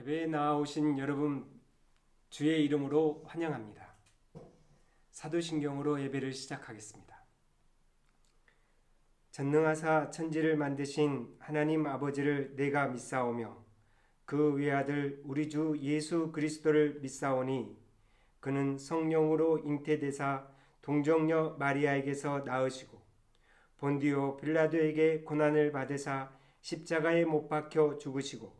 예배에 나오신 여러분 주의 이름으로 환영합니다. 사도신경으로 예배를 시작하겠습니다. 전능하사 천지를 만드신 하나님 아버지를 내가 믿사오며 그 외아들 우리 주 예수 그리스도를 믿사오니 그는 성령으로 잉태되사 동정녀 마리아에게서 낳으시고 본디오 빌라도에게 고난을 받으사 십자가에 못 박혀 죽으시고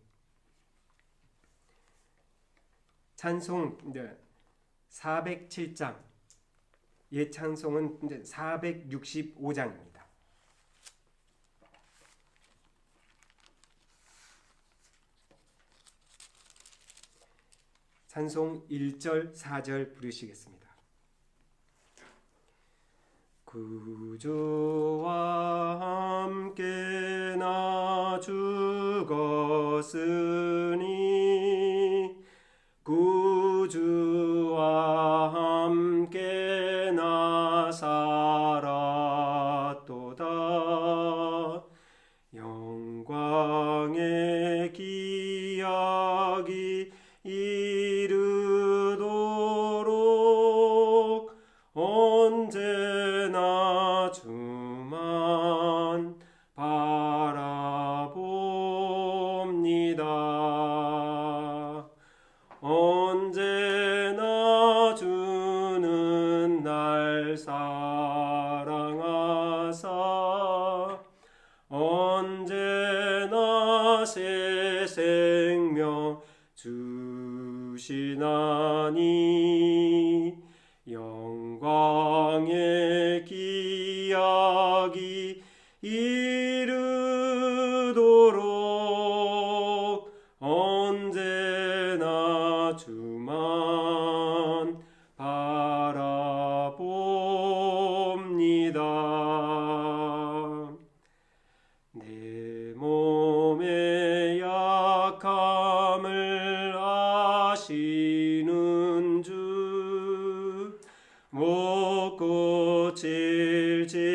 찬송 이제 407장 예 찬송은 이제 465장입니다. 찬송 1절 4절 부르시겠습니다. 구주와 함께 나 죽었으니 주시 아시는 주못 고칠 질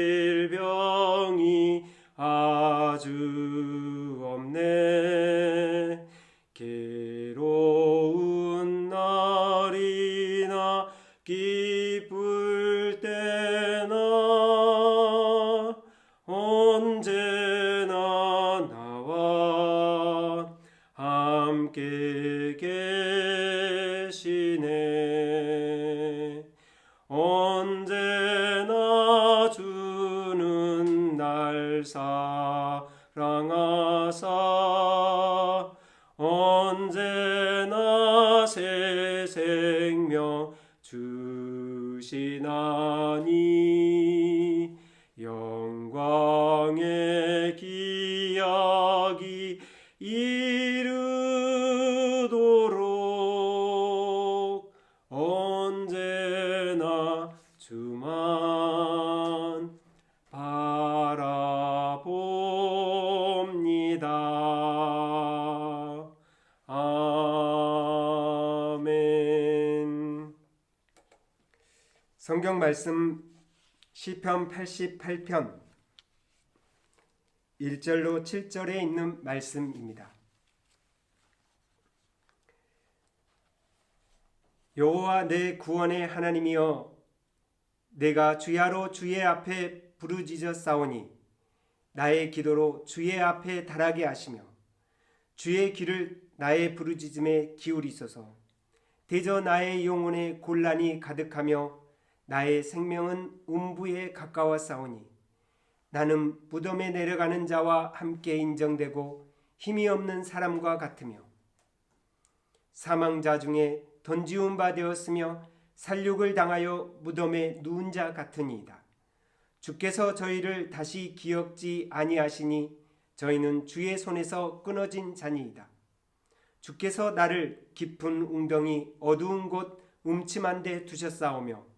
주시나니 영광의 기약이 이르 말씀 시편 88편 1절로 7절에 있는 말씀입니다. 여호와 내 구원의 하나님이여 내가 주야로 주의 앞에 부르짖어 싸우니 나의 기도로 주의 앞에 달하게 하시며 주의 귀를 나의 부르짖음에 기울이소서 대저 나의 영혼에 곤란이 가득하며 나의 생명은 음부에 가까워 싸우니 나는 무덤에 내려가는 자와 함께 인정되고 힘이 없는 사람과 같으며 사망자 중에 던지운 바 되었으며 살육을 당하여 무덤에 누운 자 같으니이다. 주께서 저희를 다시 기억지 아니하시니 저희는 주의 손에서 끊어진 자니이다. 주께서 나를 깊은 웅덩이 어두운 곳 음침한 데 두셨사오며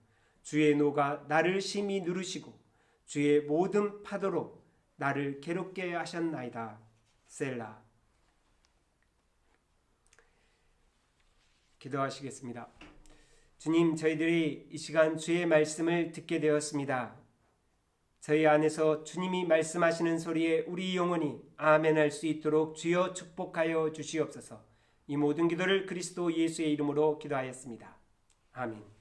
주의 노가 나를 심히 누르시고 주의 모든 파도로 나를 괴롭게 하셨나이다. 셀라. 기도하시겠습니다. 주님, 저희들이 이 시간 주의 말씀을 듣게 되었습니다. 저희 안에서 주님이 말씀하시는 소리에 우리 영혼이 아멘할 수 있도록 주여 축복하여 주시옵소서. 이 모든 기도를 그리스도 예수의 이름으로 기도하였습니다. 아멘.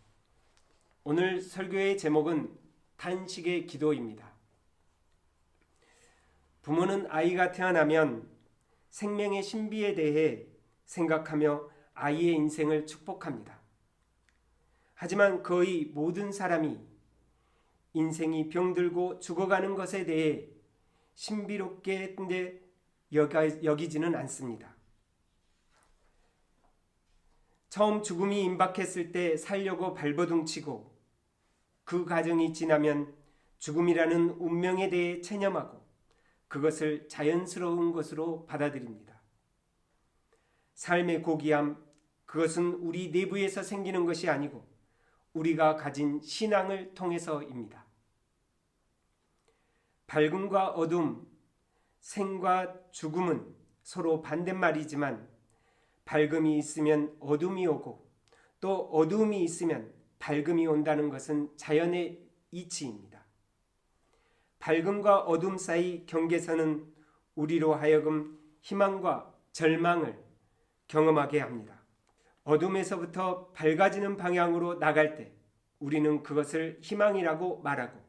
오늘 설교의 제목은 탄식의 기도입니다. 부모는 아이가 태어나면 생명의 신비에 대해 생각하며 아이의 인생을 축복합니다. 하지만 거의 모든 사람이 인생이 병들고 죽어가는 것에 대해 신비롭게 여기지는 않습니다. 처음 죽음이 임박했을 때 살려고 발버둥치고 그 과정이 지나면 죽음이라는 운명에 대해 체념하고 그것을 자연스러운 것으로 받아들입니다. 삶의 고귀함, 그것은 우리 내부에서 생기는 것이 아니고 우리가 가진 신앙을 통해서입니다. 밝음과 어둠, 생과 죽음은 서로 반대말이지만 밝음이 있으면 어둠이 오고 또 어둠이 있으면 밝음이 온다는 것은 자연의 이치입니다. 밝음과 어둠 사이 경계선은 우리로 하여금 희망과 절망을 경험하게 합니다. 어둠에서부터 밝아지는 방향으로 나갈 때 우리는 그것을 희망이라고 말하고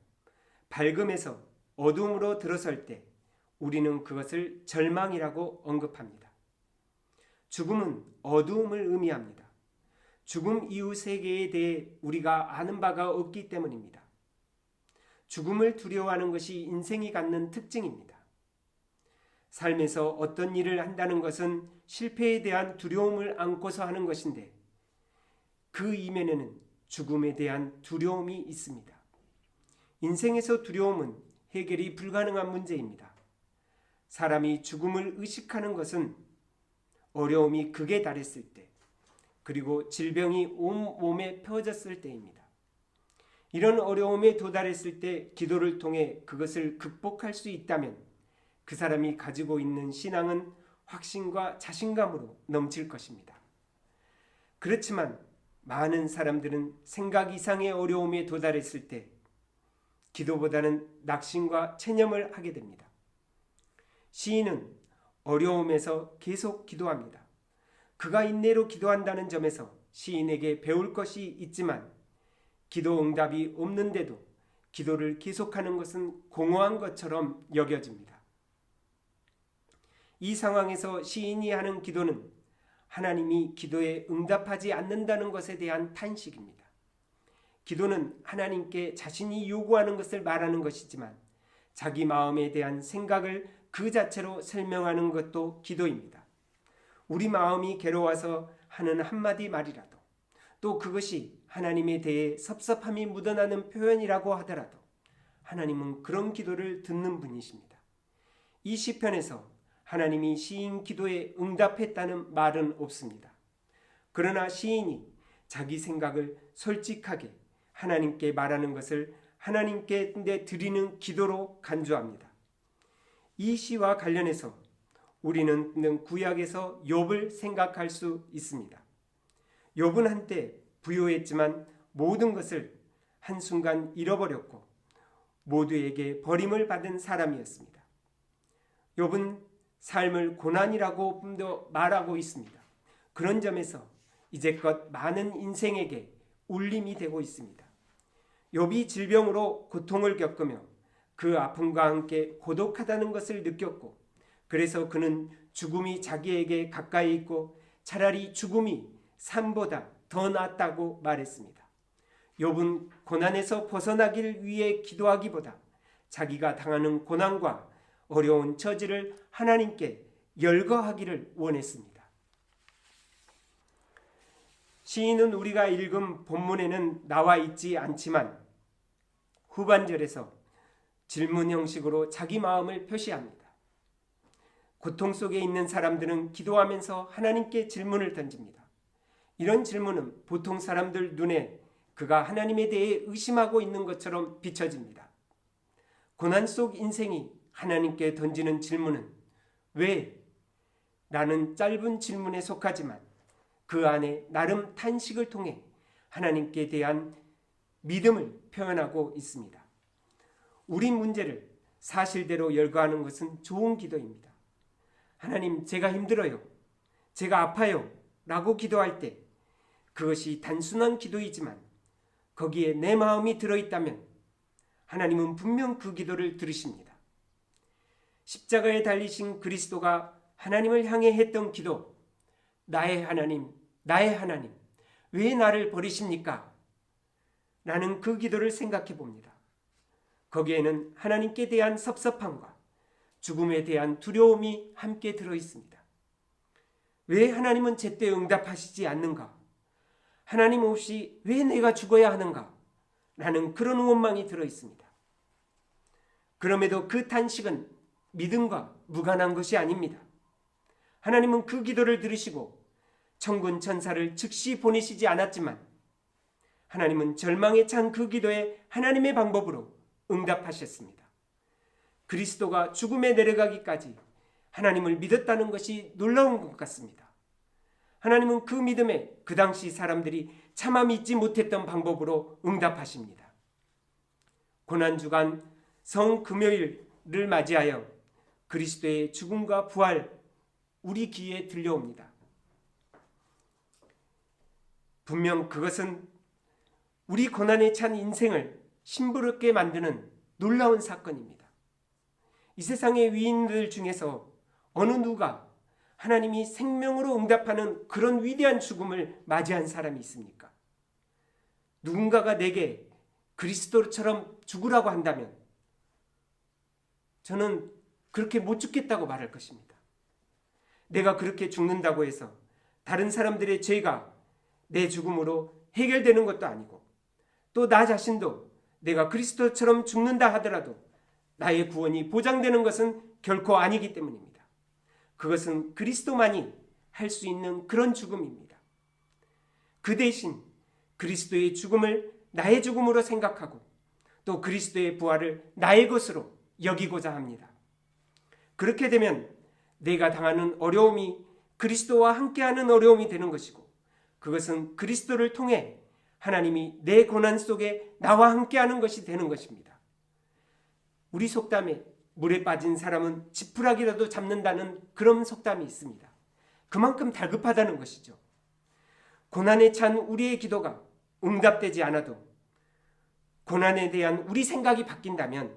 밝음에서 어둠으로 들어설 때 우리는 그것을 절망이라고 언급합니다. 죽음은 어두움을 의미합니다. 죽음 이후 세계에 대해 우리가 아는 바가 없기 때문입니다. 죽음을 두려워하는 것이 인생이 갖는 특징입니다. 삶에서 어떤 일을 한다는 것은 실패에 대한 두려움을 안고서 하는 것인데 그 이면에는 죽음에 대한 두려움이 있습니다. 인생에서 두려움은 해결이 불가능한 문제입니다. 사람이 죽음을 의식하는 것은 어려움이 극에 달했을 때, 그리고 질병이 온 몸에 펴졌을 때입니다. 이런 어려움에 도달했을 때 기도를 통해 그것을 극복할 수 있다면 그 사람이 가지고 있는 신앙은 확신과 자신감으로 넘칠 것입니다. 그렇지만 많은 사람들은 생각 이상의 어려움에 도달했을 때 기도보다는 낙심과 체념을 하게 됩니다. 시인은 어려움에서 계속 기도합니다. 그가 인내로 기도한다는 점에서 시인에게 배울 것이 있지만 기도 응답이 없는데도 기도를 계속하는 것은 공허한 것처럼 여겨집니다. 이 상황에서 시인이 하는 기도는 하나님이 기도에 응답하지 않는다는 것에 대한 탄식입니다. 기도는 하나님께 자신이 요구하는 것을 말하는 것이지만 자기 마음에 대한 생각을 그 자체로 설명하는 것도 기도입니다. 우리 마음이 괴로워서 하는 한마디 말이라도 또 그것이 하나님에 대해 섭섭함이 묻어나는 표현이라고 하더라도 하나님은 그런 기도를 듣는 분이십니다. 이 시편에서 하나님이 시인 기도에 응답했다는 말은 없습니다. 그러나 시인이 자기 생각을 솔직하게 하나님께 말하는 것을 하나님께 드리는 기도로 간주합니다. 이 시와 관련해서 우리는 구약에서 욥을 생각할 수 있습니다. 욥은 한때 부유했지만 모든 것을 한순간 잃어버렸고 모두에게 버림을 받은 사람이었습니다. 욥은 삶을 고난이라고 말하고 있습니다. 그런 점에서 이제껏 많은 인생에게 울림이 되고 있습니다. 욥이 질병으로 고통을 겪으며 그 아픔과 함께 고독하다는 것을 느꼈고 그래서 그는 죽음이 자기에게 가까이 있고 차라리 죽음이 삶보다 더 낫다고 말했습니다. 욥은 고난에서 벗어나기를 위해 기도하기보다 자기가 당하는 고난과 어려운 처지를 하나님께 열거하기를 원했습니다. 시인은 우리가 읽은 본문에는 나와 있지 않지만 후반절에서 질문 형식으로 자기 마음을 표시합니다. 고통 속에 있는 사람들은 기도하면서 하나님께 질문을 던집니다. 이런 질문은 보통 사람들 눈에 그가 하나님에 대해 의심하고 있는 것처럼 비춰집니다. 고난 속 인생이 하나님께 던지는 질문은 왜? 라는 짧은 질문에 속하지만 그 안에 나름 탄식을 통해 하나님께 대한 믿음을 표현하고 있습니다. 우리 문제를 사실대로 열거하는 것은 좋은 기도입니다. 하나님, 제가 힘들어요. 제가 아파요. 라고 기도할 때 그것이 단순한 기도이지만 거기에 내 마음이 들어있다면 하나님은 분명 그 기도를 들으십니다. 십자가에 달리신 그리스도가 하나님을 향해 했던 기도, 나의 하나님, 나의 하나님, 왜 나를 버리십니까? 라는 그 기도를 생각해 봅니다. 거기에는 하나님께 대한 섭섭함과 죽음에 대한 두려움이 함께 들어 있습니다. 왜 하나님은 제때 응답하시지 않는가? 하나님 없이 왜 내가 죽어야 하는가? 라는 그런 원망이 들어 있습니다. 그럼에도 그 탄식은 믿음과 무관한 것이 아닙니다. 하나님은 그 기도를 들으시고 천군 천사를 즉시 보내시지 않았지만 하나님은 절망에 찬 그 기도에 하나님의 방법으로 응답하셨습니다. 그리스도가 죽음에 내려가기까지 하나님을 믿었다는 것이 놀라운 것 같습니다. 하나님은 그 믿음에 그 당시 사람들이 차마 믿지 못했던 방법으로 응답하십니다. 고난주간 성 금요일을 맞이하여 그리스도의 죽음과 부활 우리 귀에 들려옵니다. 분명 그것은 우리 고난에 찬 인생을 심부럽게 만드는 놀라운 사건입니다. 이 세상의 위인들 중에서 어느 누가 하나님이 생명으로 응답하는 그런 위대한 죽음을 맞이한 사람이 있습니까? 누군가가 내게 그리스도처럼 죽으라고 한다면 저는 그렇게 못 죽겠다고 말할 것입니다. 내가 그렇게 죽는다고 해서 다른 사람들의 죄가 내 죽음으로 해결되는 것도 아니고 또 나 자신도 내가 그리스도처럼 죽는다 하더라도 나의 구원이 보장되는 것은 결코 아니기 때문입니다. 그것은 그리스도만이 할 수 있는 그런 죽음입니다. 그 대신 그리스도의 죽음을 나의 죽음으로 생각하고 또 그리스도의 부활을 나의 것으로 여기고자 합니다. 그렇게 되면 내가 당하는 어려움이 그리스도와 함께하는 어려움이 되는 것이고 그것은 그리스도를 통해 하나님이 내 고난 속에 나와 함께하는 것이 되는 것입니다. 우리 속담에 물에 빠진 사람은 지푸라기라도 잡는다는 그런 속담이 있습니다. 그만큼 달급하다는 것이죠. 고난에 찬 우리의 기도가 응답되지 않아도 고난에 대한 우리 생각이 바뀐다면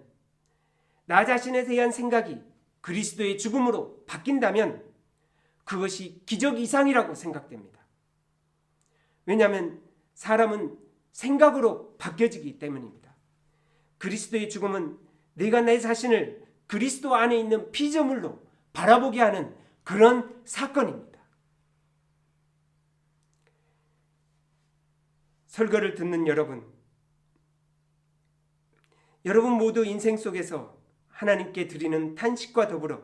나 자신에 대한 생각이 그리스도의 죽음으로 바뀐다면 그것이 기적 이상이라고 생각됩니다. 왜냐하면 사람은 생각으로 바뀌어지기 때문입니다. 그리스도의 죽음은 내가 내 자신을 그리스도 안에 있는 피조물로 바라보게 하는 그런 사건입니다. 설교를 듣는 여러분, 여러분 모두 인생 속에서 하나님께 드리는 탄식과 더불어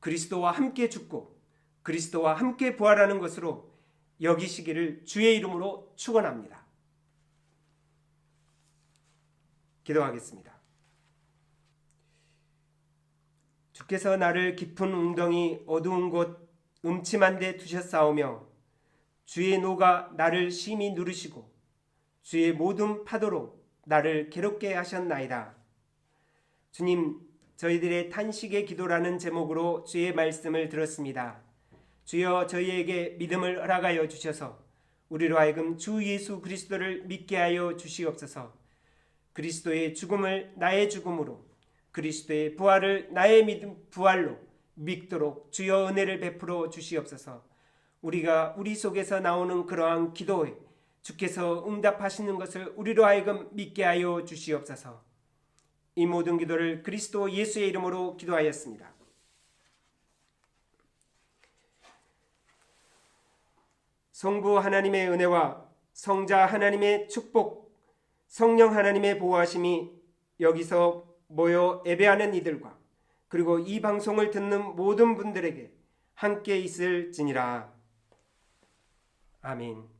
그리스도와 함께 죽고 그리스도와 함께 부활하는 것으로 여기시기를 주의 이름으로 축원합니다. 기도하겠습니다. 주께서 나를 깊은 웅덩이 어두운 곳 음침한 데 두셨사오며 주의 노가 나를 심히 누르시고 주의 모든 파도로 나를 괴롭게 하셨나이다. 주님, 저희들의 탄식의 기도라는 제목으로 주의 말씀을 들었습니다. 주여 저희에게 믿음을 허락하여 주셔서 우리로 하여금 주 예수 그리스도를 믿게 하여 주시옵소서. 그리스도의 죽음을 나의 죽음으로 그리스도의 부활을 나의 믿음 부활로 믿도록 주여 은혜를 베풀어 주시옵소서. 우리가 우리 속에서 나오는 그러한 기도에 주께서 응답하시는 것을 우리로 하여금 믿게 하여 주시옵소서. 이 모든 기도를 그리스도 예수의 이름으로 기도하였습니다. 성부 하나님의 은혜와 성자 하나님의 축복, 성령 하나님의 보호하심이 여기서 모여 예배하는 이들과 그리고 이 방송을 듣는 모든 분들에게 함께 있을지니라. 아멘.